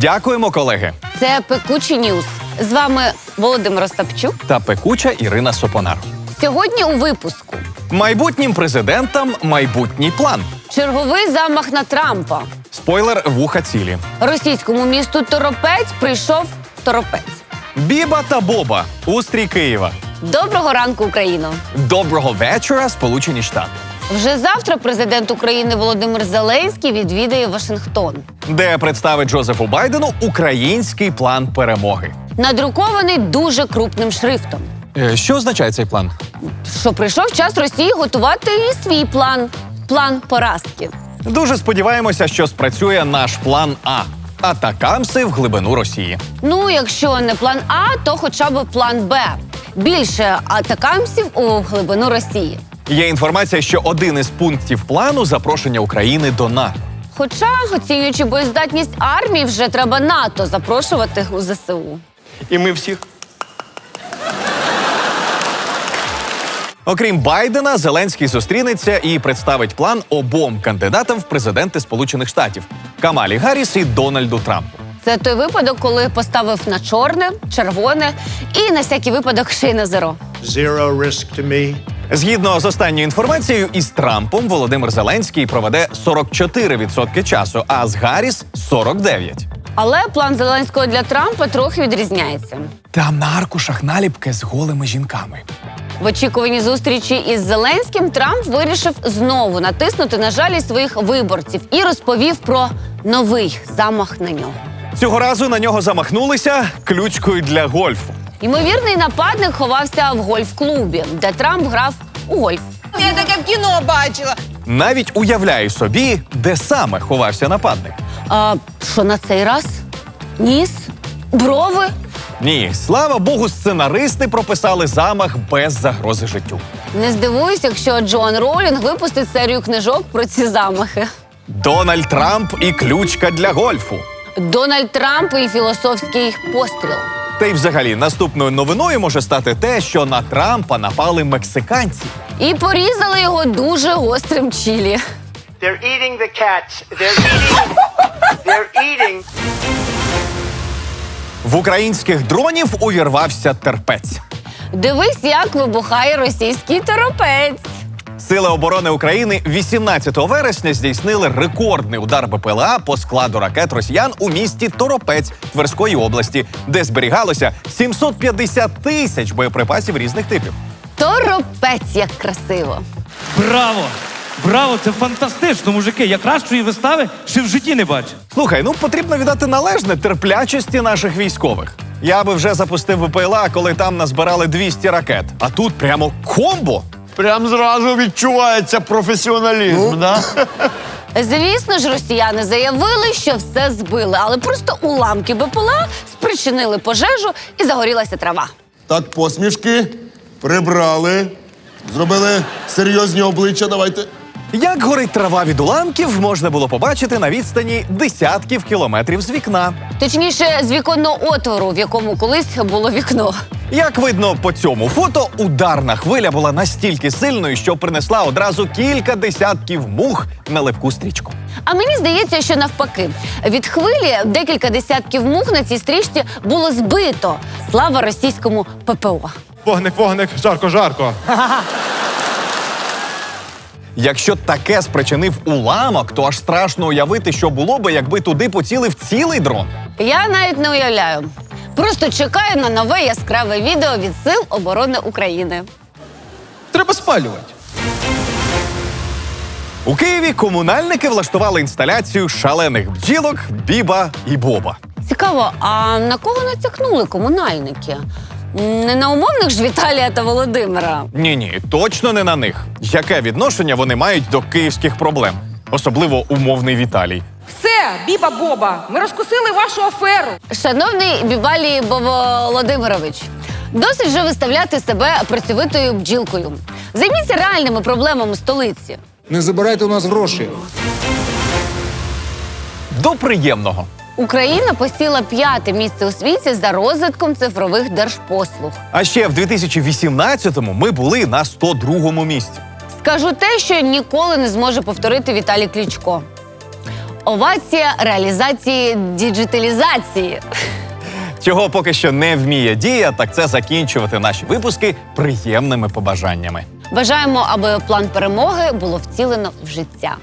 Дякуємо, колеги. Це пекучі ньюз. З вами Володимир Остапчук. Та пекуча Ірина Сопонар. Сьогодні у випуску Майбутнім президентам майбутній план. черговий замах на Трампа. Спойлер вуха цілі. Російському місту Торопець прийшов торопець. Біба та Боба. Устрій Києва. Доброго ранку, Україно! Доброго вечора, Сполучені Штати, Вже завтра президент України Володимир Зеленський відвідає Вашингтон. де представить Джозефу Байдену український план перемоги. Надрукований дуже крупним шрифтом. Е, Що означає цей план? Що прийшов час Росії готувати і свій план план поразки. Дуже сподіваємося, що спрацює наш план А. Атакамси в глибину Росії. Ну, якщо не план А, то хоча б план Б. Більше атакамсів у глибину Росії. Є інформація, що один із пунктів плану запрошення України до НАТО. Хоча, оцінюючи боєздатність армії, вже треба НАТО запрошувати у ЗСУ. І ми всіх Окрім Байдена, Зеленський зустрінеться і представить план обом кандидатам в президенти Сполучених Штатів Камалі Гарріс і Дональду Трампу. Це той випадок, коли поставив на чорне, червоне і на всякий випадок ще й на зеро. Zero risk to me. Згідно з останньою інформацією, із Трампом Володимир Зеленський проведе 44% часу, а з Гарріс 49%. Але план Зеленського для Трампа трохи відрізняється. Там на аркушах наліпки з голими жінками. В очікуванні зустрічі із Зеленським Трамп вирішив знову натиснути на жалі своїх виборців і розповів про новий замах на нього. Цього разу на нього замахнулися ключкою для гольфу. Ймовірний нападник ховався в гольф-клубі, де Трамп грав у гольф. Я таке в кіно бачила. Навіть уявляю собі, де саме ховався нападник. А що на цей раз? Ніс? Брови? Ні, слава Богу, сценаристи прописали замах без загрози життю. Не здивуюсь, якщо Джоан Роулінг випустить серію книжок про ці замахи. Дональд Трамп і ключка для гольфу. Дональд Трамп і філософський постріл. Та й взагалі наступною новиною може стати те, що на Трампа напали мексиканці. І порізали його дуже гострим чілі. They're eating the cats. They're eating. They're eating. В українських дронів увірвався терпець. Дивись, як вибухає російський торопець. Сили оборони України 18 вересня здійснили рекордний удар БПЛА по складу ракет росіян у місті Торопець Тверської області, де зберігалося 750 тисяч боєприпасів різних типів. Торопець, як красиво. Браво! Браво! Це фантастично, мужики! Я кращої вистави ще в житті не бачив. Слухай, ну потрібно віддати належне терплячості наших військових. Я би вже запустив ВПЛА, коли там назбирали 200 ракет. А тут прямо комбо. Прям зразу відчувається професіоналізм. Да? Звісно ж, росіяни заявили, що все збили, але просто уламки БПЛА спричинили пожежу і загорілася трава. Так, посмішки прибрали. Зробили серйозні обличчя. Давайте. Як горить трава від уламків, можна було побачити на відстані десятків кілометрів з вікна. Точніше, з віконного отвору, в якому колись було вікно. Як видно по цьому фото, ударна хвиля була настільки сильною, що принесла одразу кілька десятків мух на липку стрічку. А мені здається, що навпаки, від хвилі декілька десятків мух на цій стрічці було збито. Слава російському ППО. Вогник, вогник, жарко, жарко. Якщо таке спричинив уламок, то аж страшно уявити, що було би, якби туди поцілив цілий дрон. Я навіть не уявляю. Просто чекаю на нове яскраве відео від Сил оборони України. Треба спалювати. У Києві комунальники влаштували інсталяцію шалених бджілок, біба і боба. Цікаво, а на кого натякнули комунальники? Не на умовних ж Віталія та Володимира. Ні, ні, точно не на них. Яке відношення вони мають до київських проблем, особливо умовний Віталій. Все, Біба Боба, ми розкусили вашу аферу. Шановний Бібалій Володимирович, досить вже виставляти себе працьовитою бджілкою. Займіться реальними проблемами столиці. Не забирайте у нас гроші. До приємного. Україна посіла п'яте місце у світі за розвитком цифрових держпослуг. А ще в 2018-му ми були на 102-му місці. Скажу те, що ніколи не зможе повторити Віталій Кличко. Овація реалізації діджиталізації. Чого поки що не вміє дія, так це закінчувати наші випуски приємними побажаннями. Бажаємо, аби план перемоги було втілено в життя.